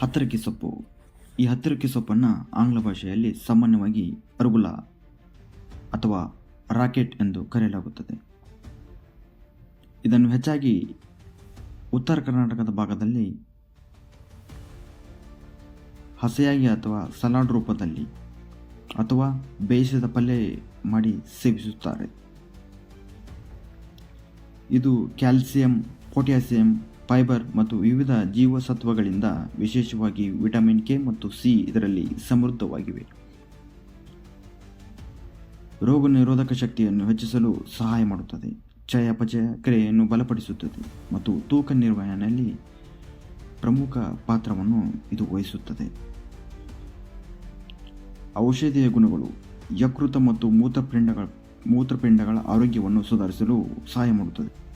ಹತ್ತರಕ್ಕಿ ಸೊಪ್ಪು. ಈ ಹತ್ತರಕ್ಕಿ ಸೊಪ್ಪನ್ನು ಆಂಗ್ಲ ಭಾಷೆಯಲ್ಲಿ ಸಾಮಾನ್ಯವಾಗಿ ಅರುಗುಲ ಅಥವಾ ರಾಕೆಟ್ ಎಂದು ಕರೆಯಲಾಗುತ್ತದೆ. ಇದನ್ನು ಹೆಚ್ಚಾಗಿ ಉತ್ತರ ಕರ್ನಾಟಕದ ಭಾಗದಲ್ಲಿ ಹಸೆಯಾಗಿ ಅಥವಾ ಸಲಾಡ್ ರೂಪದಲ್ಲಿ ಅಥವಾ ಬೇಯಿಸಿದ ಪಲ್ಯ ಮಾಡಿ ಸೇವಿಸುತ್ತಾರೆ. ಇದು ಕ್ಯಾಲ್ಸಿಯಂ, ಪೊಟ್ಯಾಸಿಯಂ ಫೈಬರ್ ಮತ್ತು ವಿವಿಧ ಜೀವಸತ್ವಗಳಿಂದ ವಿಶೇಷವಾಗಿ ವಿಟಮಿನ್ ಕೆ ಮತ್ತು ಸಿ ಇದರಲ್ಲಿ ಸಮೃದ್ಧವಾಗಿವೆ. ರೋಗ ನಿರೋಧಕ ಶಕ್ತಿಯನ್ನು ಹೆಚ್ಚಿಸಲು ಸಹಾಯ ಮಾಡುತ್ತದೆ. ಚಯಾಪಚಯ ಕ್ರಿಯೆಯನ್ನು ಬಲಪಡಿಸುತ್ತದೆ ಮತ್ತು ತೂಕ ನಿರ್ವಹಣೆಯಲ್ಲಿ ಪ್ರಮುಖ ಪಾತ್ರವನ್ನು ಇದು ವಹಿಸುತ್ತದೆ. ಔಷಧೀಯ ಗುಣಗಳು, ಯಕೃತ ಮತ್ತು ಮೂತ್ರಪಿಂಡಗಳ ಮೂತ್ರಪಿಂಡಗಳ ಆರೋಗ್ಯವನ್ನು ಸುಧಾರಿಸಲು ಸಹಾಯ ಮಾಡುತ್ತದೆ.